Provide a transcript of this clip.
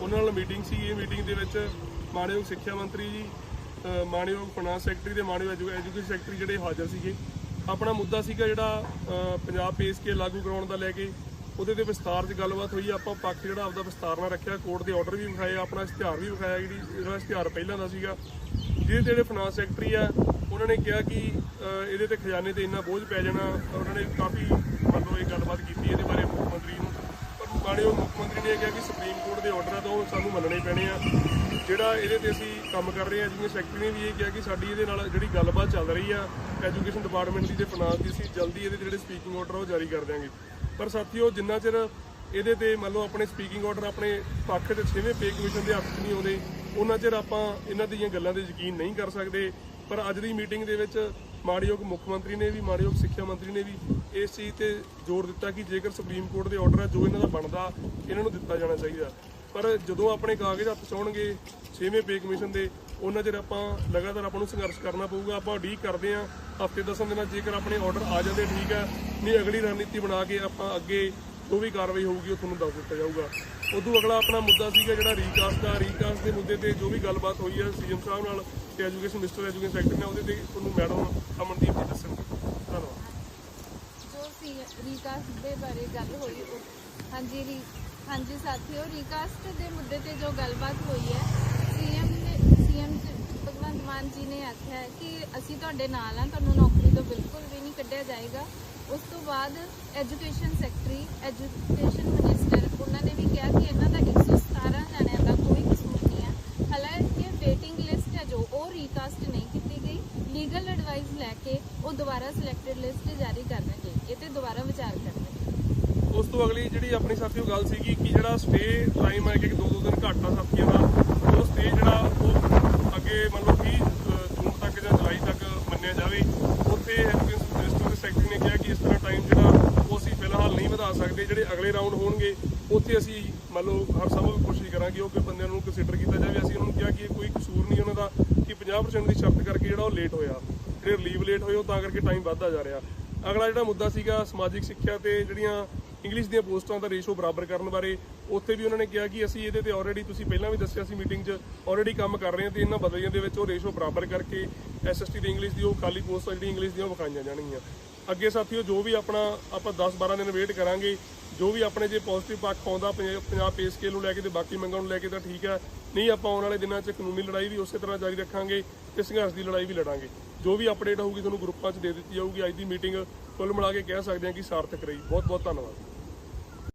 ਉਹਨਾਂ ਨਾਲ ਮੀਟਿੰਗ ਸੀ ਇਹ ਮੀਟਿੰਗ ਦੇ ਵਿੱਚ ਮਾਣਯੋਗ ਸਿੱਖਿਆ ਮੰਤਰੀ ਜੀ ਮਾਣਯੋਗ ਫਾਈਨਾਂਸ ਸੈਕਟਰੀ ਤੇ ਮਾਣਯੋਗ ਐਜੂ- ਐਜੂਕੇਸ਼ਨ ਸੈਕਟਰੀ ਜਿਹੜੇ ਹਾਜ਼ਰ ਸੀਗੇ ਆਪਣਾ ਮੁੱਦਾ ਸੀਗਾ ਜਿਹੜਾ ਪੰਜਾਬ ਪੇਸ ਕੇ ਲਾਗੂ ਕਰਾਉਣ ਦਾ ਲੈ ਕੇ ਉਹਦੇ ਤੇ ਵਿਸਤਾਰ 'ਚ ਗੱਲਬਾਤ ਹੋਈ ਆਪਾਂ ਪੱਖ ਜਿਹੜਾ ਆਪਦਾ ਵਿਸਤਾਰ ਨਾਲ ਰੱਖਿਆ ਕੋਰਟ ਦੇ ਆਰਡਰ ਵੀ ਵਿਖਾਏ ਆਪਣਾ ਇਸ਼ਤਿਹਾਰ ਵੀ ਵਿਖਾਇਆ ਜਿਹੜੀ ਜਿਹੜਾ ਇਸ਼ਤਿਹਾਰ ਪਹਿਲਾਂ ਦਾ ਸੀਗਾ ਜਿਹਦੇ ਜਿਹੜੇ ਫਾਈਨਾਂਸ ਸੈਕਟਰੀ ਆ, ਉਹਨਾਂ ਨੇ ਕਿਹਾ ਕਿ ਇਹਦੇ ਤੇ ਖਜ਼ਾਨੇ ਤੇ ਇੰਨਾ ਬੋਝ ਪੈ ਜਾਣਾ ਉਹਨਾਂ ਨੇ ਕਾਫੀ ਮੰਨ ਲਓ ਇਹ ਗੱਲਬਾਤ ਕੀਤੀ ਇਹਦੇ ਬਾਰੇ ਮੁੱਖ ਮੰਤਰੀ ਨੂੰ। ਪਰ ਮਾਣਯੋਗ ਮੁੱਖ ਮੰਤਰੀ ਨੇ ਇਹ ਕਿਹਾ ਕਿ ਸੁਪਰੀਮ ਕੋਰਟ ਦੇ ਆਰਡਰ ਆ ਤਾਂ ਉਹ ਸਾਨੂੰ ਮੰਨਣੇ ਪੈਣੇ ਆ। ਜਿਹੜਾ ਇਹਦੇ ਤੇ ਅਸੀਂ ਕੰਮ ਕਰ ਰਹੇ ਆ, ਜਿਵੇਂ ਸੈਕਟਰੀ ਨੇ ਵੀ ਇਹ ਕਿਹਾ ਕਿ ਸਾਡੀ ਇਹਦੇ ਨਾਲ ਜਿਹੜੀ ਗੱਲਬਾਤ ਚੱਲ ਰਹੀ ਆ ਐਜੂਕੇਸ਼ਨ ਡਿਪਾਰਟਮੈਂਟ ਦੀ ਤੇ ਫਾਈਨਾਂਸ ਦੀ, ਅਸੀਂ ਜਲਦੀ ਇਹਦੇ ਜਿਹੜੇ ਸਪੀਕਿੰਗ ਆਰਡਰ ਉਹ ਜਾਰੀ ਕਰ ਦਿਆਂਗੇ। ਪਰ ਸਾਥੀਓ, ਜਿੰਨਾ ਚਿਰ ਇਹਦੇ ਤੇ ਮੰਨ ਲਓ ਆਪਣੇ ਸਪੀਕਿੰਗ ਆਰਡਰ ਆਪਣੇ ਪੱਖ ਤੇ ਛੇਵੇਂ ਪੇ ਕਮਿਸ਼ਨ ਦੇ ਹੱਥ 'ਚ ਨਹੀਂ ਆਉਂਦੇ ਉਹਨਾਂ ਚਿਰ ਆਪਾਂ ਇਹਨਾਂ ਦੀਆਂ ਗੱਲਾਂ ਤੇ ਯਕੀਨ ਨਹੀਂ ਕਰ ਸਕਦੇ। ਪਰ ਅੱਜ ਦੀ ਮੀਟਿੰਗ ਦੇ ਵਿੱਚ ਮਾਣਯੋਗ ਮੁੱਖ ਮੰਤਰੀ ਨੇ ਵੀ ਮਾਣਯੋਗ ਸਿੱਖਿਆ ਮੰਤਰੀ ਨੇ ਵੀ ਇਸ ਚੀਜ਼ ਤੇ ਜ਼ੋਰ ਦਿੱਤਾ ਕਿ ਜੇਕਰ ਸੁਪਰੀਮ ਕੋਰਟ ਦੇ ਆਰਡਰ ਹੈ ਜੋ ਇਹਨਾਂ ਦਾ ਬਣਦਾ, ਇਹਨਾਂ ਨੂੰ ਦਿੱਤਾ ਜਾਣਾ ਚਾਹੀਦਾ। ਪਰ ਜਦੋਂ ਆਪਣੇ ਕਾਗਜ਼ ਹੱਥ 'ਚ ਆਉਣਗੇ, ਛੇਵੇਂ ਪੇ ਕਮਿਸ਼ਨ ਦੇ, ਉਹਨਾਂ ਚਿਰ ਆਪਾਂ ਲਗਾਤਾਰ ਆਪਾਂ ਨੂੰ ਸੰਘਰਸ਼ ਕਰਨਾ ਪਊਗਾ। ਆਪਾਂ ਉਡੀਕ ਕਰਦੇ ਆਂ ਹਫ਼ਤੇ ਦਸਾਂ ਦਿਨਾਂ ਜੇਕਰ ਆਪਣੇ ਆਰਡਰ ਆ ਜਾਂਦੇ, ਠੀਕ ਹੈ। ਨਹੀਂ, ਅਗਲੀ ਰਣਨੀਤੀ ਬਣਾ ਕੇ ਆਪਾਂ ਅੱਗੇ ਜੋ ਵੀ ਕਾਰਵਾਈ ਹੋਊਗੀ, ਉਹ ਤੁਹਾਨੂੰ ਦੱਸ ਦਿੱਤਾ ਜਾਊਗਾ। ਉਦੋਂ ਅਗਲਾ ਆਪਣਾ ਮੁੱਦਾ ਸੀਗਾ ਜਿਹੜਾ ਰੀਕਾਸਟ ਦਾ ਰੀਕਾਸਟ ਦੇ ਮੁੱਦੇ ਤੇ ਜੋ ਵੀ ਗੱਲਬਾਤ ਹੋਈ ਹੈ ਸੀਐਮ ਸਾਹਿਬ ਨਾਲ ਤੇ ਐਜੂਕੇਸ਼ਨ ਮਿਨਿਸਟਰ ਐਜੂਕੇਸ਼ਨ ਸੈਕਟਰ ਨੇ, ਉਹਦੇ ਤੇ ਤੁਹਾਨੂੰ ਮੈਡਮ ਅਮਨਦੀਪ ਜੀ ਦੱਸਣਗੇ। ਧੰਨਵਾਦ। ਜੋ ਸੀ ਰੀਕਾਸਟ ਦੇ ਬਾਰੇ ਗੱਲ ਹੋਈ ਹਾਂਜੀ, ਰੀ, ਹਾਂਜੀ ਸਾਥੀਓ ਰੀਕਾਸਟ ਦੇ ਮੁੱਦੇ ਤੇ ਜੋ ਗੱਲਬਾਤ ਹੋਈ ਹੈ, ਸੀਐਮ ਨੇ, ਸੀਐਮ ਭਗਵੰਤ ਮਾਨ ਜੀ ਨੇ ਆਖਿਆ ਕਿ ਅਸੀਂ ਤੁਹਾਡੇ ਨਾਲ ਹਾਂ, ਤੁਹਾਨੂੰ ਨੌਕਰੀ ਤੋਂ ਬਿਲਕੁਲ ਵੀ ਨਹੀਂ ਕੱਢਿਆ ਜਾਏਗਾ। ਉਸ ਤੋਂ ਬਾਅਦ ਐਜੂਕੇਸ਼ਨ ਸੈਕਟਰੀ, ਐਜੂਕੇਸ਼ਨ ਮਿਨਿਸਟਰ, ਉਹਨਾਂ ਨੇ ਵੀ ਕਿਹਾ ਕਿ ਇਹਨਾਂ ਦਾ 117 ਜਣਿਆਂ ਦਾ ਕੋਈ ਕਸੂਰ ਨਹੀਂ ਹੈ। ਹਾਲਾਂਕਿ ਵੇਟਿੰਗ ਲਿਸਟ ਹੈ ਜੋ ਉਹ ਰੀਕਾਸਟ ਨਹੀਂ ਕੀਤੀ ਗਈ ਲੀਗਲ ਐਡਵਾਈਸ ਲੈ ਕੇ ਉਹ ਦੁਬਾਰਾ ਸਿਲੈਕਟਡ ਲਿਸਟ ਜਾਰੀ ਕਰਨਗੇ, ਇਹ ਤੇ ਦੁਬਾਰਾ ਵਿਚਾਰ ਕਰਨਗੇ। ਉਸ ਤੋਂ ਅਗਲੀ ਜਿਹੜੀ ਆਪਣੀ ਸਾਥੀਓ ਗੱਲ ਸੀਗੀ ਕਿ ਜਿਹੜਾ ਸਟੇ ਟਾਈਮ ਹੈ ਕਿ ਦੋ ਦੋ ਦਿਨ ਘੱਟ ਆ ਸਾਥੀਆਂ ਦਾ ਉਹ ਸਟੇ ਜਿਹੜਾ ਉਹ ਅੱਗੇ ਮੰਨ ਲਓ ਕਿ ਜੂਨ ਤੱਕ ਜਾਂ ਜੁਲਾਈ ਤੱਕ ਮੰਨਿਆ ਜਾਵੇ ਉੱਥੇ ਐਜੂਕੇਸ਼ਨ ਮਿਨਿਸਟਰ ਦੇ ਸੈਕਟਰੀ ਨੇ ਕਿਹਾ ਕਿ ਇਸ ਤਰ੍ਹਾਂ ਟਾਈਮ ਜਿਹੜਾ ਉਹ ਅਸੀਂ ਫਿਲਹਾਲ ਨਹੀਂ ਵਧਾ ਸਕਦੇ ਜਿਹੜੇ ਅਗਲੇ ਰਾਊਂਡ ਹੋਣਗੇ, ਉੱਥੇ ਅਸੀਂ ਮੰਨ ਲਓ ਹਰ ਸੰਭਵ ਕੋਸ਼ਿਸ਼ ਕਰਾਂਗੇ ਉਹ ਕਿ ਬੰਦਿਆਂ ਨੂੰ ਕੰਸੀਡਰ ਕੀਤਾ ਜਾਵੇ। ਅਸੀਂ ਉਹਨਾਂ ਨੂੰ ਕਿਹਾ ਕਿ ਕੋਈ ਕਸੂਰ ਨਹੀਂ ਉਹਨਾਂ ਦਾ ਕਿ 50% ਦੀ ਸ਼ਰਤ ਕਰਕੇ ਜਿਹੜਾ ਉਹ ਲੇਟ ਹੋਇਆ। ਜਿਹੜੇ ਰਿਲੀਵ ਲੇਟ ਹੋਏ, ਉਹ ਤਾਂ ਕਰਕੇ ਟਾਈਮ ਵੱਧਦਾ ਜਾ ਰਿਹਾ। ਅਗਲਾ ਜਿਹੜਾ ਮੁੱਦਾ ਸੀਗਾ ਸਮਾਜਿਕ ਸਿੱਖਿਆ ਤੇ ਜਿਹੜੀਆਂ ਇੰਗਲਿਸ਼ ਦੀਆਂ ਪੋਸਟਾਂ ਦਾ ਰੇਸ਼ੋ ਬਰਾਬਰ ਕਰਨ ਬਾਰੇ, ਉੱਥੇ ਵੀ ਉਹਨਾਂ ਨੇ ਕਿਹਾ ਕਿ ਅਸੀਂ ਇਹਦੇ ਤੇ ਆਲਰੇਡੀ ਤੁਸੀਂ ਪਹਿਲਾਂ ਵੀ ਦੱਸਿਆ ਸੀ ਮੀਟਿੰਗ 'ਚ ਆਲਰੇਡੀ ਕੰਮ ਕਰ ਰਹੇ ਹਾਂ ਤੇ ਇਹਨਾਂ ਬਦਲੀਆਂ ਦੇ ਵਿੱਚ ਉਹ ਰੇਸ਼ੋ ਬਰਾਬਰ ਕਰਕੇ ਐਸਐਸਟੀ ਦੀ ਇੰਗਲਿਸ਼ ਦੀ ਉਹ ਖਾਲੀ ਪੋਸਟਾਂ ਜਿਹੜੀ ਇੰਗਲਿਸ਼ ਦੀਆਂ ਵਿਖਾਈਆਂ ਜਾਣਗੀਆਂ। ਅੱਗੇ ਸਾਥੀਓ, ਜੋ ਵੀ ਆਪਣਾ ਆਪਾਂ 10-12 ਦਿਨ ਵੇਟ ਕਰਾਂਗੇ, ਜੋ ਵੀ ਆਪਣੇ ਜੇ ਪੋਜ਼ਿਟਿਵ ਪੱਖ ਆਉਂਦਾ ਪੰਜਾਬ ਪੇ ਸਕੇਲ ਨੂੰ ਲੈ ਕੇ ਤੇ ਬਾਕੀ ਮੰਗਾਂ ਨੂੰ ਲੈ ਕੇ ਤਾਂ ਠੀਕ ਹੈ ਨਹੀਂ, ਆਪਾਂ ਆਉਣ ਵਾਲੇ ਦਿਨਾਂ 'ਚ ਕਾਨੂੰਨੀ ਲੜਾਈ ਵੀ ਉਸੇ ਤਰ੍ਹਾਂ ਜਾਰੀ ਰੱਖਾਂਗੇ ਤੇ ਸੰਘਰਸ਼ ਦੀ ਲੜਾਈ ਵੀ ਲੜਾਂਗੇ। ਜੋ ਵੀ ਅਪਡੇਟ ਹੋਊਗੀ ਤੁਹਾਨੂੰ ਗਰੁੱਪਾਂ 'ਚ ਦੇ ਦਿੱਤੀ ਜਾਊਗੀ। ਅੱਜ ਦੀ ਮੀਟਿੰਗ ਕੁੱਲ ਮਿਲਾ ਕੇ ਕਹਿ ਸਕਦੇ ਹਾਂ ਕਿ ਸਾਰਥਕ ਰਹੀ। ਬਹੁਤ ਬਹੁਤ ਧੰਨਵਾਦ।